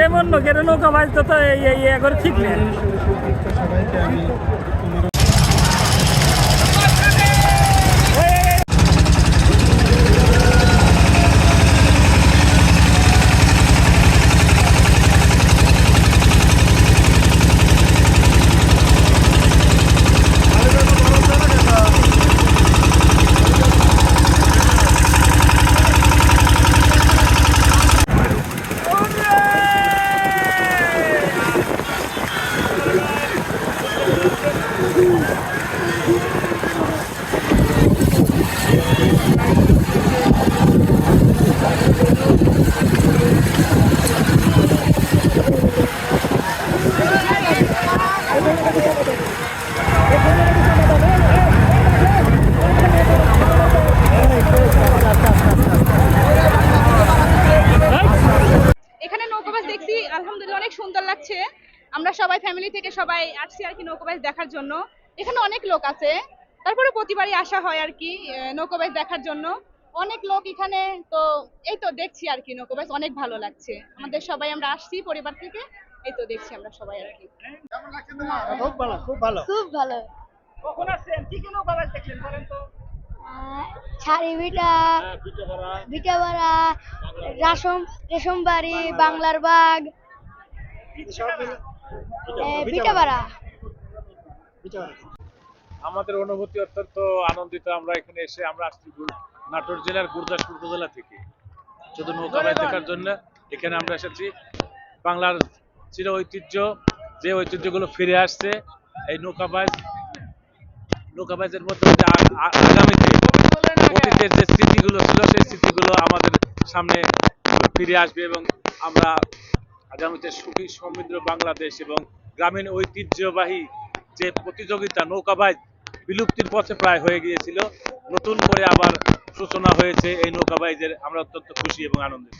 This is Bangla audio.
এমন লোকের নৌকা বাজতে তো এই ঠিক নেই। আমরা সবাই ফ্যামিলি থেকে সবাই আসছি আর কি নৌকাবাস দেখার জন্য। এখানে অনেক লোক আছে। তারপরে প্রতিবারই আসা হয় আর কি আহ, নৌকাবাস দেখার জন্য। অনেক লোক এখানে তো এই তো দেখছি আর কি নৌকাবাস অনেক ভালো লাগছে। আমাদের সবাই আমরা আসছি পরিবার থেকে এই তো দেখছি আমরা সবাই আর কি। খুব ভালো খুব ভালো। খুব ভালো। কখন আসছেন? কি কি দেখছেন বলেন তো? ছাড়ি রাসম রেশমবাড়ি বাংলার বাগ। বিটাবাড়া আমাদের অনুভূতি অত্যন্ত আনন্দিত। আমরা এখানে এসে আমরা আসছি নাটোর জেলার গুরদাসপুর উপজেলা থেকে। শুধু নৌকাবাজ দেখার জন্য এখানে আমরা এসেছি। বাংলার চির ঐতিহ্য, যে ঐতিহ্যগুলো ফিরে আসছে, এই নৌকাবাজ নৌকাবাজের মধ্যে যে আ- আ- আগামীতে অতীতের যে স্মৃতিগুলো ছিল, সেই স্মৃতিগুলো আমাদের সামনে ফিরে আসবে এবং আমরা আগামীতে সুখী, সমৃদ্ধ বাংলাদেশ এবং গ্রামীণ ঐতিহ্যবাহী যে প্রতিযোগিতা নৌকাবাজ বিলুপ্তির পথে প্রায় হয়ে গিয়েছিল। নতুন করে আবার সূচনা হয়েছে এই নৌকাবাইজের আমরা অত্যন্ত খুশি এবং আনন্দিত।